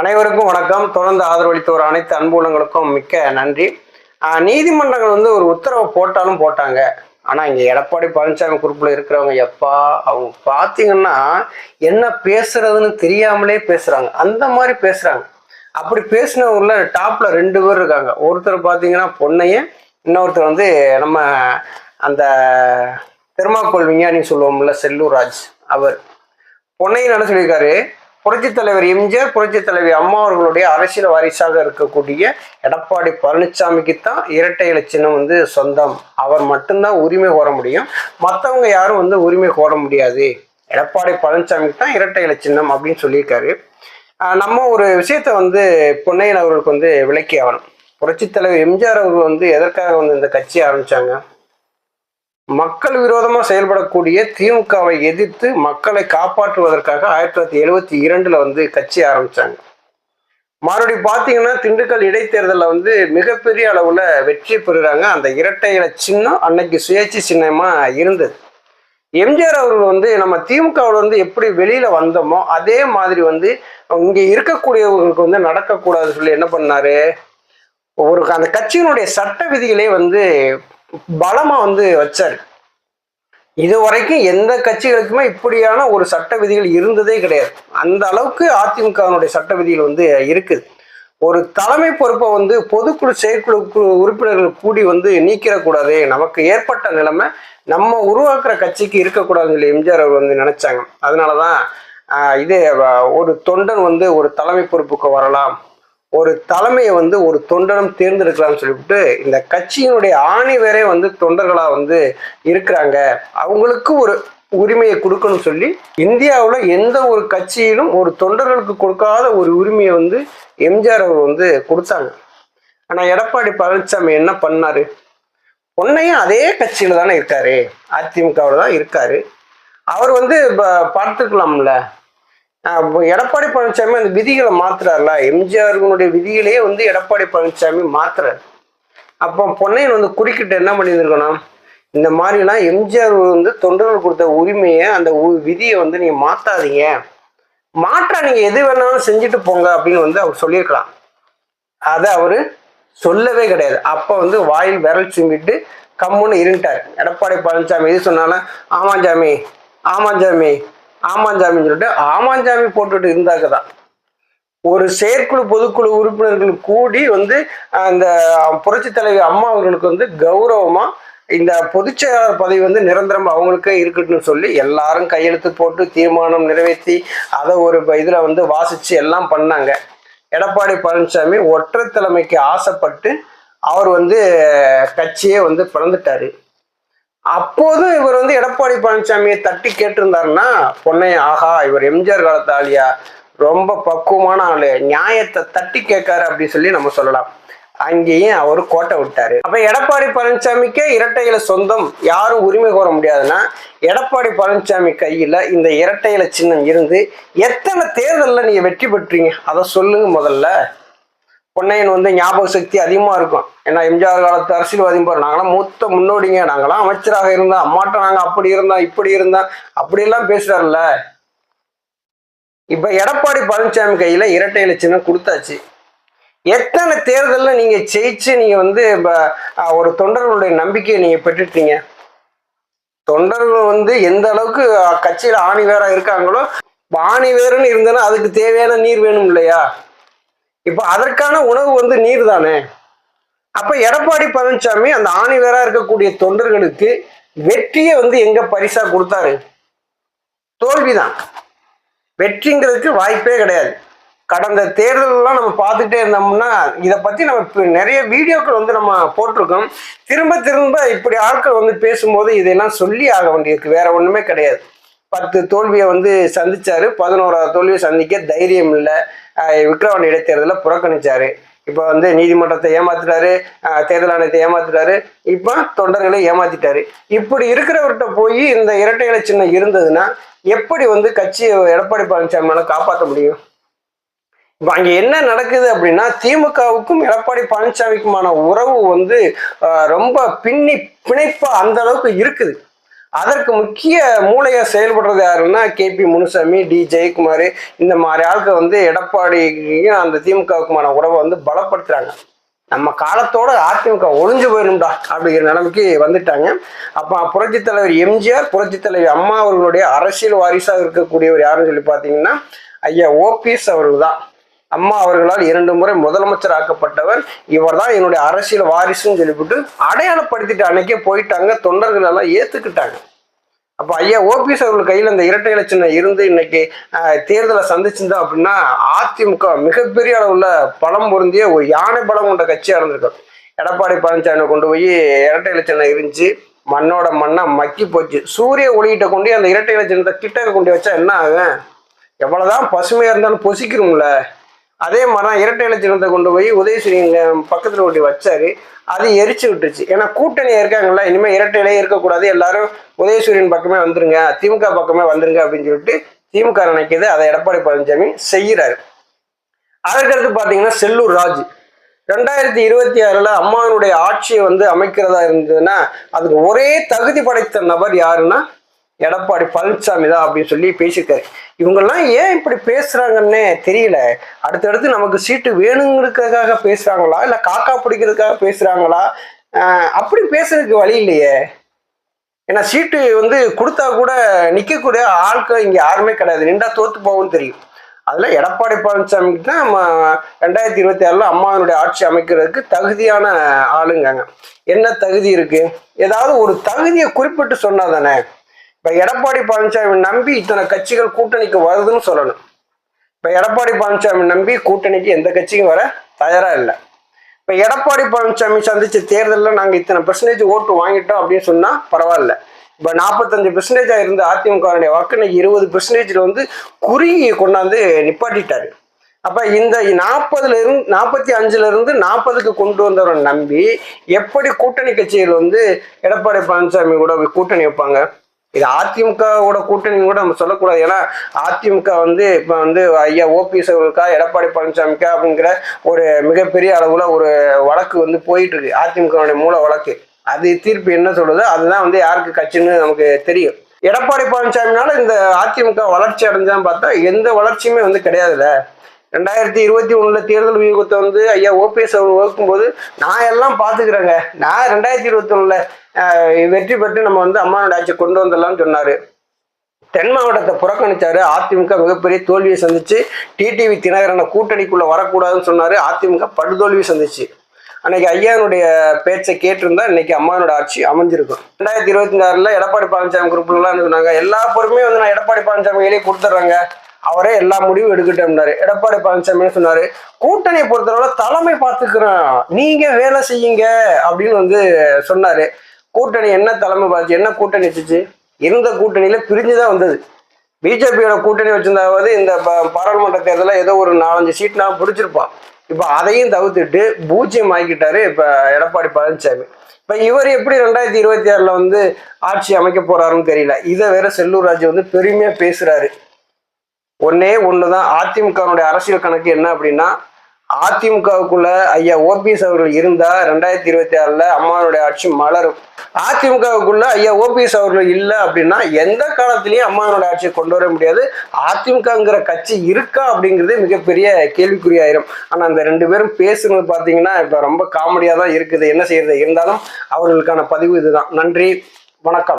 அனைவருக்கும் வணக்கம். தொடர்ந்து ஆதரவளித்த ஒரு அனைத்து அன்புலங்களுக்கும் மிக்க நன்றி. நீதிமன்றங்கள் வந்து ஒரு உத்தரவு போட்டாலும் போட்டாங்க. ஆனால் இங்கே எடப்பாடி பழனிசாமி குரூப்பில் இருக்கிறவங்க எப்பா அவங்க பார்த்தீங்கன்னா என்ன பேசுறதுன்னு தெரியாமலே பேசுகிறாங்க அந்த மாதிரி பேசுகிறாங்க அப்படி பேசினவங்கள டாப்பில் ரெண்டு பேர் இருக்காங்க. ஒருத்தர் பார்த்தீங்கன்னா பொன்னையன் இன்னொருத்தர் வந்து நம்ம அந்த தெர்மாக்கோல் விஞ்ஞானி சொல்லுவோம்ல செல்லூர் ராஜ் அவர். பொன்னையன் என்ன சொல்லியிருக்காரு? புரட்சித் தலைவர் எம்ஜிஆர் புரட்சித் தலைவி அம்மா அவர்களுடைய அரசியல் வாரிசாக இருக்கக்கூடிய எடப்பாடி பழனிசாமிக்கு தான் இரட்டை இலை சின்னம் வந்து சொந்தம். அவர் மட்டும்தான் உரிமை கோர முடியும். மற்றவங்க யாரும் வந்து உரிமை கோர முடியாது. எடப்பாடி பழனிசாமிக்கு தான் இரட்டை இலை சின்னம் அப்படின்னு சொல்லியிருக்காரு. நம்ம ஒரு விஷயத்த வந்து பொன்னையன் அவர்களுக்கு வந்து விளக்கி ஆகணும். புரட்சித் தலைவர் எம்ஜிஆர் அவர்கள் வந்து எதற்காக வந்து இந்த கட்சியை ஆரம்பிச்சாங்க? மக்கள் விரோதமா செயல்படக்கூடிய திமுகவை எதிர்த்து மக்களை காப்பாற்றுவதற்காக ஆயிரத்தி தொள்ளாயிரத்தி எழுவத்தி இரண்டுல வந்து கட்சி ஆரம்பிச்சாங்க. மறுபடி பார்த்தீங்கன்னா திண்டுக்கல் இடைத்தேர்தலில் வந்து மிகப்பெரிய அளவுல வெற்றி பெறுறாங்க. அந்த இரட்டை இலை சின்னம் அன்னைக்கு சுயேட்சை சின்னமா இருந்தது. எம்ஜிஆர் அவர்கள் வந்து நம்ம திமுகவில் வந்து எப்படி வெளியில வந்தோமோ அதே மாதிரி வந்து இங்க இருக்கக்கூடியவங்களுக்கு வந்து நடக்கக்கூடாது சொல்லி என்ன பண்ணாரு? ஒரு அந்த கட்சியினுடைய சட்ட விதிகளே வந்து பலமா வந்து வச்சாரு. இது வரைக்கும் எந்த கட்சிகளுக்குமே இப்படியான ஒரு சட்ட விதிகள் இருந்ததே கிடையாது. அந்த அளவுக்கு அதிமுகவினுடைய சட்ட விதிகள் வந்து இருக்குது. ஒரு தலைமை பொறுப்பை வந்து பொதுக்குழு செயற்குழு உறுப்பினர்கள் கூடி வந்து நீக்கிடக்கூடாது. நமக்கு ஏற்பட்ட நிலைமை நம்ம உருவாக்குற கட்சிக்கு இருக்கக்கூடாதுன்னு சொல்லி எம்ஜிஆர் அவர் வந்து நினைச்சாங்க. அதனாலதான் ஆஹ் இது ஒரு தொண்டன் வந்து ஒரு தலைமை பொறுப்புக்கு வரலாம். ஒரு தலைமையை வந்து ஒரு தொண்டனம் தேர்ந்தெடுக்கலாம்னு சொல்லிவிட்டு இந்த கட்சியினுடைய ஆணி வந்து தொண்டர்களாக வந்து இருக்கிறாங்க. அவங்களுக்கு ஒரு உரிமையை கொடுக்கணும்னு சொல்லி இந்தியாவில் எந்த ஒரு கட்சியிலும் ஒரு தொண்டர்களுக்கு கொடுக்காத ஒரு உரிமையை வந்து எம்ஜிஆர் அவர் வந்து கொடுத்தாங்க. ஆனால் எடப்பாடி பழனிசாமி என்ன பண்ணாரு? பொன்னையும் அதே கட்சியில் தானே இருக்காரு. அதிமுகவில் தான் இருக்காரு. அவர் வந்து பார்த்துக்கலாம்ல. எடப்பாடி பழனிசாமி அந்த விதிகளை மாத்துறாருல. எம்ஜிஆர்களுடைய விதிகளையே வந்து எடப்பாடி பழனிசாமி மாத்துறாரு. அப்போ பொன்னையன் வந்து குறுக்கிட்டு என்ன பண்ணியிருக்கணும் இந்த மாதிரிலாம் எம்ஜிஆர் வந்து தொண்டர்கள் கொடுத்த உரிமையை அந்த உ- விதியை வந்து நீங்கள் மாற்றாதீங்க மாற்றா நீங்கள் எது வேணாலும் செஞ்சுட்டு போங்க அப்படின்னு வந்து அவர் சொல்லியிருக்கலாம். அதை அவர் சொல்லவே கிடையாது. அப்போ வந்து வாயில் விரல் சும்பிட்டு கம்முன்னு இருந்துட்டார். எடப்பாடி பழனிசாமி எது சொன்னாலும் ஆமாஞ்சாமி ஆமாஞ்சாமி ஆமாஞ்சாமின்னு சொல்லிட்டு ஆமாஞ்சாமி போட்டுட்டு இருந்தாக்க தான் ஒரு செயற்குழு பொதுக்குழு உறுப்பினர்கள் கூடி வந்து அந்த புரட்சி தலைவி அம்மா அவர்களுக்கு வந்து கௌரவமா இந்த பொதுச்செயலாளர் பதவி வந்து நிரந்தரம் அவங்களுக்கே இருக்கட்டும்னு சொல்லி எல்லாரும் கையெழுத்து போட்டு தீர்மானம் நிறைவேற்றி அதை ஒரு இதில் வந்து வாசித்து எல்லாம் பண்ணாங்க. எடப்பாடி பழனிசாமி ஒற்றை தலைமைக்கு ஆசைப்பட்டு அவர் வந்து கட்சியே வந்து பிறந்துட்டாரு அப்போதும் இவர் வந்து எடப்பாடி பழனிசாமியை தட்டி கேட்டிருந்தாருன்னா பொன்னை ஆஹா இவர் எம்ஜிஆர் காலத்து ஆளியா ரொம்ப பக்குவமான ஆளு. நியாயத்தை தட்டி கேட்காரு அப்படின்னு சொல்லி நம்ம சொல்லலாம். அங்கேயும் அவர் கோட்டை விட்டாரு. அப்ப எடப்பாடி பழனிசாமிக்கே இரட்டையில சொந்தம் யாரும் உரிமை கோர முடியாதுன்னா எடப்பாடி பழனிசாமி கையில இந்த இரட்டையில சின்னம் இருந்து எத்தனை தேர்தலில் நீங்க வெற்றி பெற்றீங்க? அதை சொல்லுங்க முதல்ல. பொன்னையன் வந்து ஞாபக சக்தி அதிகமாக இருக்கும். ஏன்னா எம்ஜிஆர் காலத்து அரசியல்வாதி பாரு நாங்களாம் மூத்த முன்னோடிங்க நாங்களாம் அமைச்சராக இருந்தோம். அம்மாட்ட நாங்கள் அப்படி இருந்தோம் இப்படி இருந்தோம் அப்படியெல்லாம் பேசுகிறாருல்ல இப்போ எடப்பாடி பழனிசாமி கையில் இரட்டை இலை கொடுத்தாச்சு. எத்தனை தேர்தலில் நீங்கள் ஜெயிச்சு நீங்கள் வந்து இப்போ ஒரு தொண்டர்களுடைய நம்பிக்கையை நீங்கள் பெற்றுட்டீங்க? தொண்டர்கள் வந்து எந்த அளவுக்கு கட்சியில் ஆணி வேற இருக்காங்களோ ஆணி வேறுன்னு இருந்தனா அதுக்கு தேவையான நீர் வேணும் இல்லையா? இப்போ அதற்கான உணவு வந்து நீர் தானே அப்ப எடப்பாடி பழனிசாமி அந்த ஆணி இருக்கக்கூடிய தொண்டர்களுக்கு வெற்றியை வந்து எங்க பரிசா கொடுத்தாரு? தோல்விதான். வெற்றிங்கிறதுக்கு வாய்ப்பே கிடையாது. கடந்த தேர்தலெல்லாம் நம்ம பார்த்துட்டே இருந்தோம்னா இதை பத்தி நம்ம நிறைய வீடியோக்கள் வந்து நம்ம போட்டிருக்கோம். திரும்ப திரும்ப இப்படி ஆட்கள் வந்து பேசும்போது இதெல்லாம் சொல்லி ஆக வேண்டியிருக்கு. வேற ஒண்ணுமே கிடையாது. பத்து தோல்வியை வந்து சந்திச்சாரு. பதினோராவது தோல்வியை சந்திக்க தைரியம் இல்லை. விக்ரவாணி இடைத்தேர்தலை புறக்கணிச்சாரு. இப்போ வந்து நீதிமன்றத்தை ஏமாத்திட்டாரு தேர்தல் ஆணையத்தை ஏமாத்திட்டாரு இப்போ தொண்டர்களை ஏமாத்திட்டாரு. இப்படி இருக்கிறவர்கிட்ட போய் இந்த இரட்டை இலை சின்னம் இருந்ததுன்னா எப்படி வந்து கட்சியை எடப்பாடி பழனிசாமி மேலே காப்பாற்ற முடியும்? இப்போ அங்கே என்ன நடக்குது அப்படின்னா திமுகவுக்கும் எடப்பாடி பழனிசாமிக்குமான உறவு வந்து ரொம்ப பின்னி பிணைப்பா அந்த அளவுக்கு இருக்குது. அதற்கு முக்கிய மூளையா செயல்படுறது யாருன்னா K P Munusamy D Jayakumar. இந்த மாதிரி ஆளுக்கு வந்து எடப்பாடியும் அந்த திமுகவுக்குமான உறவை வந்து பலப்படுத்துறாங்க. நம்ம காலத்தோட அதிமுக ஒளிஞ்சு போயிடும்டா அப்படிங்கிற நிலைமைக்கு வந்துட்டாங்க. அப்போ புரட்சி தலைவர் எம்ஜிஆர் புரட்சி தலைவர் அம்மா அவர்களுடைய அரசியல் வாரிசாக இருக்கக்கூடியவர் யாருன்னு சொல்லி பார்த்தீங்கன்னா ஐயா ஓபிஎஸ் அவர்கள் தான். அம்மா அவர்களால் இரண்டு முறை முதலமைச்சர் ஆக்கப்பட்டவர். இவர் தான் என்னுடைய அரசியல் வாரிசுன்னு சொல்லிவிட்டு அடையாளப்படுத்திட்டு அன்னைக்கே போயிட்டாங்க. தொண்டர்கள் எல்லாம் ஏத்துக்கிட்டாங்க. அப்போ ஐயா ஓபிஎஸ் அவர்கள் கையில் இந்த இரட்டை இலச்சினை இருந்து இன்னைக்கு தேர்தலை சந்திச்சிருந்தா அப்படின்னா அதிமுக மிகப்பெரிய அளவுல பலம் பொருந்திய ஒரு யானை பலம் கொண்ட கட்சியா இருந்திருக்கும். எடப்பாடி பழனிசாமி கொண்டு போய் இரட்டை இலச்சினை இருந்துச்சு மண்ணோட மண்ணா மக்கி போச்சு. சூரிய ஒளியிட்ட கொண்டு அந்த இரட்டை இலச்சினத்தை கிட்ட கொண்டு வச்சா என்ன ஆகும்? எவ்வளவுதான் பசுமையா இருந்தாலும் பொசிக்கிறோம்ல. அதே மாதிரி தான் இரட்டை இலச்சினத்தை கொண்டு போய் உதயசூரி பக்கத்தில் பக்கத்துல கொண்டு வச்சாரு. அது எரிச்சு விட்டுச்சு. ஏன்னா கூட்டணி இருக்காங்கல்ல இனிமேல் இரட்டை இலையே இருக்கக்கூடாது. எல்லாரும் உதயசூரியன் பக்கமே வந்துருங்க திமுக பக்கமே வந்துருங்க அப்படின்னு சொல்லிட்டு திமுக நினைக்கிது அதை எடப்பாடி பழனிசாமி செய்கிறாரு. அதற்கடுத்து பார்த்தீங்கன்னா செல்லூர் ராஜு. ரெண்டாயிரத்தி இருபத்தி ஆறுல அம்மாவினுடைய ஆட்சியை வந்து அமைக்கிறதா இருந்ததுன்னா அதுக்கு ஒரே தகுதி படைத்த நபர் யாருன்னா எடப்பாடி பழனிசாமி தான் அப்படின்னு சொல்லி பேசியிருக்காரு. இவங்கெல்லாம் ஏன் இப்படி பேசுறாங்கன்னே தெரியல. அடுத்தடுத்து நமக்கு சீட்டு வேணுங்கிறதுக்காக பேசுறாங்களா? இல்ல காக்கா பிடிக்கிறதுக்காக பேசுறாங்களா? அப்படி பேசுறதுக்கு வழி இல்லையே. ஏன்னா சீட்டு வந்து கொடுத்தா கூட நிற்கக்கூடிய ஆட்கள் இங்கே யாருமே கிடையாது. நின்றா தோத்து போகவும் தெரியும். அதில் எடப்பாடி பழனிசாமிக்கு தான் நம்ம ரெண்டாயிரத்தி இருபத்தி ஆறில் அம்மாவினுடைய ஆட்சி அமைக்கிறதுக்கு தகுதியான ஆளுங்காங்க என்ன தகுதி இருக்கு? ஏதாவது ஒரு தகுதியை குறிப்பிட்டு சொன்னா தானே இப்ப எடப்பாடி பழனிசாமி நம்பி இத்தனை கட்சிகள் கூட்டணிக்கு வருதுன்னு சொல்லணும். இப்ப எடப்பாடி பழனிசாமி நம்பி கூட்டணிக்கு எந்த கட்சியும் வர தயாரா இல்லை. இப்ப எடப்பாடி பழனிசாமி சந்திச்ச தேர்தலில் நாங்க இத்தனை பெர்சன்டேஜ் ஓட்டு வாங்கிட்டோம் அப்படின்னு சொன்னா பரவாயில்ல. இப்ப நாற்பத்தஞ்சு பெர்சன்டேஜா இருந்த அதிமுகவுடைய வாக்கு இன்னைக்கு இருபது பெர்சன்டேஜ்ல வந்து குறுகி கொண்டாந்து நிப்பாட்டிட்டாரு. அப்ப இந்த நாற்பதுல இருந்து நாற்பத்தி அஞ்சுல இருந்து நாற்பதுக்கு கொண்டு வந்தவரை நம்பி எப்படி கூட்டணி கட்சிகள் வந்து எடப்பாடி பழனிசாமி கூட கூட்டணி வைப்பாங்க? இது அதிமுகவோட கூட்டணி கூட நம்ம சொல்லக்கூடாது. ஏன்னா அதிமுக வந்து இப்போ வந்து ஐயா ஓபிஎஸ் அவர்களுக்கா எடப்பாடி பழனிசாமிக்கா அப்படிங்கிற ஒரு மிகப்பெரிய அளவில் ஒரு வழக்கு வந்து போயிட்டு இருக்கு அதிமுகவுடைய மூல வழக்கு. அது தீர்ப்பு என்ன சொல்லுதோ அதுதான் வந்து யாருக்கு கட்சின்னு நமக்கு தெரியும். எடப்பாடி பழனிசாமினால இந்த அதிமுக வளர்ச்சி அடைஞ்சான்னு பார்த்தா எந்த வளர்ச்சியுமே வந்து கிடையாதுல்ல. ரெண்டாயிரத்தி இருபத்தி ஒண்ணுல தேர்தல் வியூகத்தை வந்து ஐயா ஓபிஎஸ் அவர் வகுக்கும்போது நான் எல்லாம் பாத்துக்கிறேங்க நான் ரெண்டாயிரத்தி இருபத்தி ஒண்ணுல வெற்றி பெற்று நம்ம வந்து அம்மாவோட ஆட்சி கொண்டு வந்துடலாம்னு சொன்னாரு. தென் மாவட்டத்தை புறக்கணிச்சாரு. அதிமுக மிகப்பெரிய தோல்வியை சந்திச்சு டிடிவி தினகரனை கூட்டணிக்குள்ள வரக்கூடாதுன்னு சொன்னாரு. அதிமுக படுதோல்வி சந்திச்சு. அன்னைக்கு ஐயானுடைய பேச்சை கேட்டிருந்தா இன்னைக்கு அம்மானோட ஆட்சி அமைஞ்சிருக்கும். ரெண்டாயிரத்தி இருபத்தி ஆறுல எடப்பாடி பழனிசாமி குரூப்லாம் சொன்னாங்க? எல்லா பொறுமையும் வந்து நான் எடப்பாடி பழனிசாமி கையிலே கொடுத்துட்றாங்க. அவரே எல்லா முடிவும் எடுக்கட்டோம்னாரு எடப்பாடி பழனிசாமி சொன்னாரு கூட்டணியை பொறுத்தளவுல தலைமை பார்த்துக்கிறோம் நீங்க வேலை செய்யுங்க. அப்படின்னு வந்து சொன்னாரு. கூட்டணி என்ன தலைமை பார்த்து என்ன கூட்டணி வச்சுச்சு? இருந்த கூட்டணியில பிரிஞ்சுதான் வந்தது. பிஜேபியோட கூட்டணி வச்சிருந்தாவது இந்த ப- பாராளுமன்ற தேர்தலில் ஏதோ ஒரு நாலஞ்சு சீட்னா பிடிச்சிருப்பான். இப்போ அதையும் தவிர்த்துட்டு பூஜ்ஜியம் ஆக்கிட்டாரு இப்போ எடப்பாடி பழனிசாமி. இப்போ இவர் எப்படி ரெண்டாயிரத்தி இருபத்தி ஆறில் வந்து ஆட்சி அமைக்க போறாருன்னு தெரியல. இதை வேற செல்லூர் ராஜ் வந்து பெருமையாக பேசுறாரு. ஒன்னே ஒண்ணுதான். அதிமுகவுடைய அரசியல் கணக்கு என்ன அப்படின்னா அதிமுகவுக்குள்ள ஐயா ஓபிஎஸ் அவர்கள் இருந்தா ரெண்டாயிரத்தி இருபத்தி ஆறுல அம்மாவுடைய ஆட்சி மலரும். அதிமுகவுக்குள்ள ஐயா ஓபிஎஸ் அவர்கள் இல்லை அப்படின்னா எந்த காலத்திலயும் அம்மாவோட ஆட்சியை கொண்டு வர முடியாது. அதிமுகங்கிற கட்சி இருக்கா அப்படிங்கிறது மிகப்பெரிய கேள்விக்குறியாயிரும். ஆனா அந்த ரெண்டு பேரும் பேசுறது பாத்தீங்கன்னா இப்ப ரொம்ப காமெடியா தான் இருக்குது. என்ன செய்யறது? இருந்தாலும் அவர்களுக்கான பதிவு இதுதான். நன்றி. வணக்கம்.